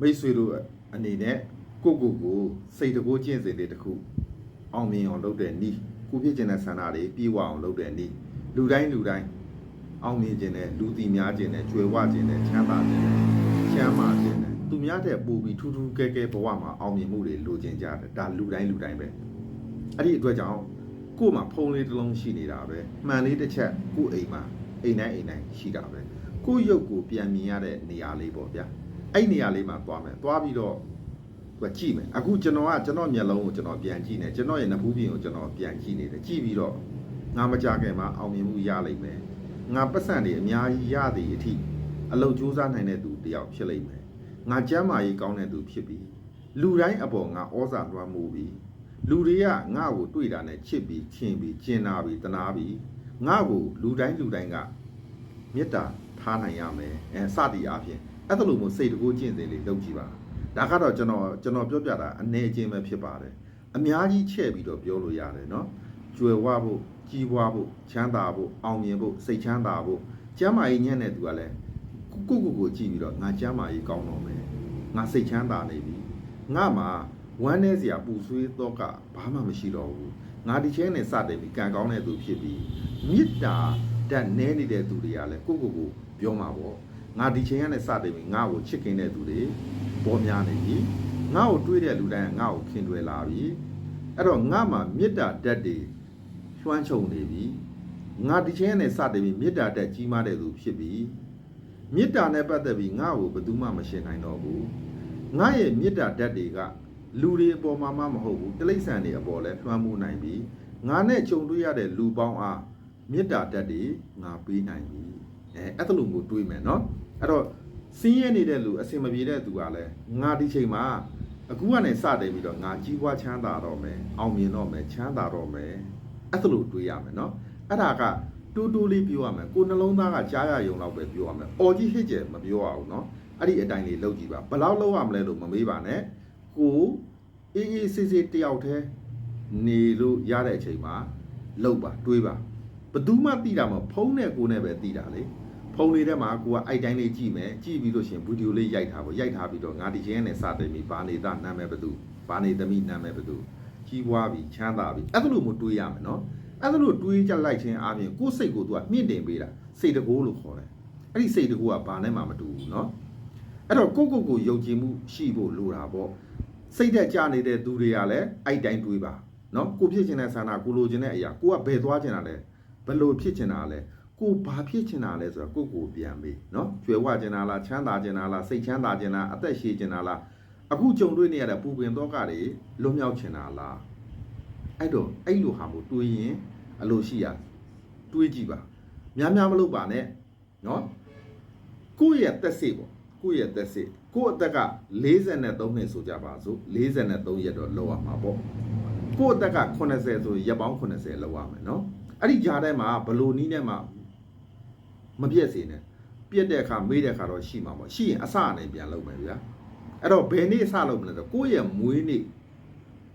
မိတ်ဆွေတို့အနေနဲ့ကိုကိုကိုစိတ်တကိုးကျင့်စဉ်တွေတစ်ခုအောင်မြင်အောင်လုပ်တဲ့နီးကိုဖြစ်ခြင်းတဲ့ဆန္ဒတွေပြေဝအောင်လုပ်တဲ့နီးလူတိုင်းလူတိုင်းအောင်မြင်ခြင်းနဲ့လူတီများခြင်းနဲ့ကြွယ်ဝခြင်းနဲ့ချမ်းသာခြင်းနဲ့ချမ်းသာခြင်းနဲ့သူများတဲ့ပူပြီးထူးထူးကဲကဲဘဝမှာအောင်မြင်မှုတွေလိုချင်ကြတယ်ဒါလူတိုင်းလူတိုင်းပဲအဲ့ဒီအတွက်ကြောင့်ကို့မှာဖုံးလေးတစ်လုံးရှိနေတာပဲမှန်လေးတစ်ချက်ကို့အိမ်မှာအိမ်တိုင်းအိမ်တိုင်းရှိတာပဲကို့ရုပ်ကိုပြန်မြင်ရတဲ့နေရာလေးပေါ့ဗျာ အဲ့နေရာလေးမှာသွားမယ်သွားပြီးတော့သူကကြည့်မယ်အခုကျွန်တော်ကကျွန်တော်မျက်လုံးကိုကျွန်တော်ပြန်ကြည့်နေကျွန်တော်ရဲ့နဖူးပြင်ကိုကျွန်တော်ပြန်ကြည့်နေတယ်ကြည့်ပြီးတော့ငါမကြခင်မှာအောင်မြင်မှုရလိမ့်မယ်ငါပတ်စံတွေအများကြီးရသည်အထိအလုပ်ကြိုးစားနိုင်တဲ့သူတယောက်ဖြစ်လိမ့်မယ်ငါကျမ်းမာရေးကောင်းတဲ့သူဖြစ်ပြီးလူတိုင်းအပေါ်ငါဩဇာလွှမ်းမိုးပြီးလူတွေကငါ့ကိုတွေ့တာနဲ့ချစ်ပြီးခင်ပြီးကျင်နာပြီးတနာပြီးငါ့ကိုလူတိုင်းလူတိုင်းကမေတ္တာထားနိုင်ရမယ်အဲစသည်အားဖြင့် အဲ့ဒါလိုမျိုးစိတ်တကူကျင့်စဉ်လေးလုပ်ကြည့်ပါဒါကတော့ကျွန်တော်ကျွန်တော်ပြောပြတာအနေချင်းပဲဖြစ်ပါတယ်အများကြီးချဲ့ပြီးတော့ပြောလို့ရတယ်เนาะကျွယ်ဝဖို့ကြီးပွားဖို့ချမ်းသာဖို့အောင်မြင်ဖို့စိတ်ချမ်းသာဖို့ကျမ်းမာရေးညံ့တဲ့သူကလည်းကိုကိုကိုကိုကြည့်ပြီးတော့ငါကျမ်းမာရေးကောင်းတော့မယ်ငါစိတ်ချမ်းသာနေပြီငါမှာဝမ်းနေစရာပူဆွေးတော့ကဘာမှမရှိတော့ဘူးငါဒီချင်းနဲ့စတယ်ပြီးကံကောင်းတဲ့သူဖြစ်ပြီးမေတ္တာဓာတ်နဲနေတဲ့သူတွေကလည်းကိုကိုကိုပြောမှာပေါ့ ငါဒီချင်းကနဲ့စတယ်ပြီးငါ့ကိုချစ်ခင်တဲ့သူတွေပေါ်များနေပြီငါ့ကိုတွေးတဲ့လူတိုင်းကငါ့ကိုခင်တွယ်လာပြီအဲ့တော့ငါမှာမေတ္တာဓာတ်တွေလွှမ်းခြုံနေပြီငါဒီချင်းကနဲ့စတယ်ပြီးမေတ္တာဓာတ်ကြီးမားတဲ့သူဖြစ်ပြီမေတ္တာနဲ့ပတ်သက်ပြီးငါ့ကိုဘယ်သူမှမရှင်းနိုင်တော့ဘူးငါရဲ့မေတ္တာဓာတ်တွေကလူတွေအပေါ်မှာမှမဟုတ်ဘူးတိရစ္ဆာန်တွေအပေါ်လည်းလွှမ်းမိုးနိုင်ပြီငါနဲ့ခြုံတွေ့ရတဲ့လူပေါင်းအားမေတ္တာဓာတ်တွေငါပေးနိုင်ပြီ အဲအဲ့ဒါလိုမျိုးတွေးမယ်နော်အဲ့တော့စင်းရဲနေတဲ့လူအစင်မပြေတဲ့သူကလည်းငါဒီချိန်မှာအခုကနေစတယ်ပြီးတော့ငါကြီးပွားချမ်းသာတော့မယ်အောင်မြင်တော့မယ်ချမ်းသာတော့မယ်အဲ့ဒါလိုတွေးရမယ်နော်အဲ့ဒါကတူတူလေးပြောရမယ်ကိုယ်နှလုံးသားကကြားရယုံတော့ပဲပြောရမယ်အော်ကြီးဟစ်ကျယ်မပြောရဘူးနော်အဲ့ဒီအတိုင်းလေးလုပ်ကြည့်ပါဘယ်လောက်လုပ်ရမလဲလို့မမေးပါနဲ့ကိုအေးအေးဆေးဆေးတယောက်တည်းနေလို့ရတဲ့အချိန်မှာလုပ်ပါတွေးပါ ဘယ်သူမှသိတာမဟုတ်ဖုံးနဲ့ကိုယ်နဲ့ပဲသိတာလေဖုံးလေးထဲမှာကိုကအိုက်တိုင်းလေးကြည့်မယ်ကြည့်ပြီးလို့ရှရင်ဗီဒီယိုလေးရိုက်ထားပေါ့ရိုက်ထားပြီးတော့ငါဒီချင်းနဲ့စတယ်မိဘာနေတာနာမည်ဘယ်သူဘာနေသမီးနာမည်ဘယ်သူကြီးပွားပြီးချမ်းသာပြီးအဲ့ဒါလိုမျိုးတွေးရမယ်နော်အဲ့ဒါလိုတွေးကြလိုက်ခြင်းအပြင်ကိုယ်စိတ်ကိုသူကမြင့်တင်ပေးတာစိတ်တကိုးလို့ခေါ်တယ်အဲ့ဒီစိတ်တကိုးကဘာနဲ့မှမတူဘူးနော်အဲ့တော့ကိုယ့်ကိုယ်ကိုယုံကြည်မှုရှိဖို့လိုတာပေါ့စိတ်သက်ကြနေတဲ့သူတွေကလည်းအဲ့တိုင်းတွေးပါနော်ကိုဖြစ်ချင်တဲ့ဆန္ဒကိုလိုချင်တဲ့အရာကိုကဘယ်သွားချင်တာလဲ ဘယ်လိုဖြစ်ချင်တာလဲကိုဘာဖြစ်ချင်တာလဲဆိုတော့ကိုယ့်ကိုပြန်မေးနော်ကျွယ်ဝချင်တာလားချမ်းသာချင်တာလားစိတ်ချမ်းသာချင်တာအသက်ရှည်ချင်တာလားအခုကြုံတွေ့နေရတဲ့ပူပင်တော့ကတွေလွတ်မြောက်ချင်တာလားအဲ့တော့အဲ့လိုဟာမို့တွေးရင်အလိုရှိရတွေးကြည့်ပါများများမလုပ်ပါနဲ့နော်ကိုယ့်ရဲ့သက်စိတ်ပေါ့ကိုယ့်ရဲ့သက်စိတ်ကိုယ့်အသက်က43နှစ်ဆိုကြပါစို့43ရက်တော့လောက်ရမှာပေါ့ကိုယ့်အသက်က80ဆိုရက်ပေါင်း80လောက်ရမယ်နော် အဲ့ဒီကြားထဲမှာဘလို့နီးနဲ့မှမပြည့်စေနဲ့ပြည့်တဲ့အခါမေးတဲ့အခါတော့ရှိမှာပေါ့ရှိရင်အစအနေပြန်လုပ်မယ်ဗျာအဲ့တော့ဘယ်နေ့စလုပ်မလဲဆိုကိုယ့်ရဲ့မွေးနေ့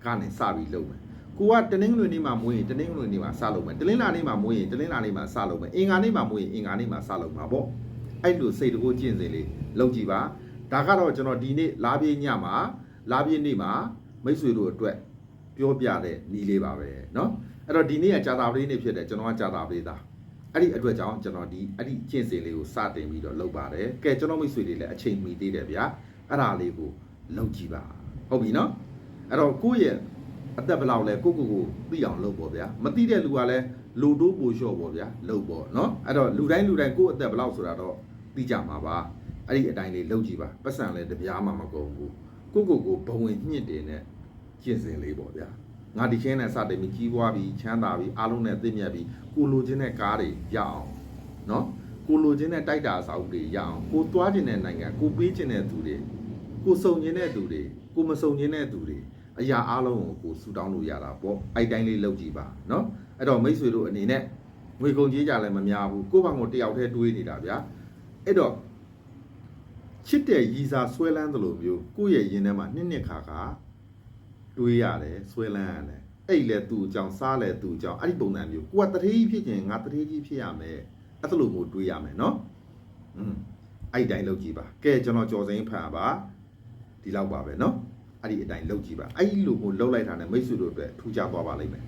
ကနေစပြီးလုပ်မယ်ကိုကတနင်္ဂနွေနေ့မှာမွေးရင်တနင်္ဂနွေနေ့မှာစလုပ်မယ်တလင်းလာနေ့မှာမွေးရင်တလင်းလာနေ့မှာစလုပ်မယ်အင်္ဂါနေ့မှာမွေးရင်အင်္ဂါနေ့မှာစလုပ်မှာပေါ့အဲ့လိုစိတ်တကူကျင့်စဉ်လေးလုပ်ကြည့်ပါဒါကတော့ကျွန်တော်ဒီနေ့လာပြေးညမှာလာပြေးနေ့မှာမိတ်ဆွေတို့အတွက် ပြောပြတဲ့နီးလေးပါပဲเนาะအဲ့တော့ဒီနေ့ကကြာတာပလေးနေ့ဖြစ်တယ်ကျွန်တော်ကကြာတာပလေးသားအဲ့ဒီအတွက်ကြောင့်ကျွန်တော်ဒီအဲ့ဒီကျင့်စဉ်လေးကိုစတင်ပြီးတော့လုပ်ပါတယ်ကဲကျွန်တော်မိတ်ဆွေတွေလည်းအချိန်မီသေးတယ်ဗျာအဲ့ဒါလေးကိုလုပ်ကြည့်ပါဟုတ်ပြီเนาะအဲ့တော့ကိုယ့်ရဲ့အသက်ဘယ်လောက်လဲကိုကိုကိုသိအောင်လုပ်ပေါ့ဗျာမသိတဲ့လူကလည်းလူတိုးပိုလျှော့ပေါ့ဗျာလုပ်ပေါ့เนาะအဲ့တော့လူတိုင်းလူတိုင်းကိုယ့်အသက်ဘယ်လောက်ဆိုတာတော့သိကြမှာပါအဲ့ဒီအတိုင်းလေးလုပ်ကြည့်ပါပတ်စံလည်းတပြားမှမကုန်ဘူးကိုကိုကိုဘဝင်ညှစ်တယ်နဲ့ ကျင့်စဉ်လေးပေါ့ဗျာငါဒီချင်းနဲ့စတယ်ပြီးကြီးပွားပြီးချမ်းသာပြီးအားလုံးနဲ့သိမြတ်ပြီးကိုလိုချင်တဲ့ကားတွေရအောင်เนาะကိုလိုချင်တဲ့တိုက်တာအစာအုပ်တွေရအောင်ကိုသွားချင်တဲ့နိုင်ငံကိုပေးချင်တဲ့သူတွေကိုစုံချင်တဲ့သူတွေကိုမစုံချင်တဲ့သူတွေအရာအားလုံးကိုကိုဆူတောင်းလို့ရတာပေါ့အဲ့တိုင်းလေးလုပ်ကြည့်ပါเนาะအဲ့တော့မိတ်ဆွေတို့အနေနဲ့ငွေကုန်ကြေးကြလည်းမများဘူးကိုယ့်ဘာကိုတယောက်တည်းတွေးနေတာဗျာအဲ့တော့ချစ်တဲ့ရီစာဆွဲလန်းသလိုမျိုးကိုယ့်ရဲ့ရင်ထဲမှာနှစ်နှစ်ခါခါ တွေးရတယ်ဆွဲလန်းရတယ်အဲ့လေသူ့အကြောင်းစားလေသူ့အကြောင်းအဲ့ဒီပုံစံမျိုးကိုကတတိကြီးဖြစ်ခြင်းငါတတိကြီးဖြစ်ရမယ်အဲ့လိုမျိုးတွေးရမယ်နော်อืมအဲ့ဒီတိုင်းလုပ်ကြည့်ပါကဲကျွန်တော်ကြော်စိမ်းဖန်ပါဒီလောက်ပါပဲနော်အဲ့ဒီအတိုင်းလုပ်ကြည့်ပါအဲ့ဒီလိုကိုလှုပ်လိုက်တာနဲ့မိတ်ဆွေတို့အတွက်ထူးခြားသွားပါလိမ့်မယ်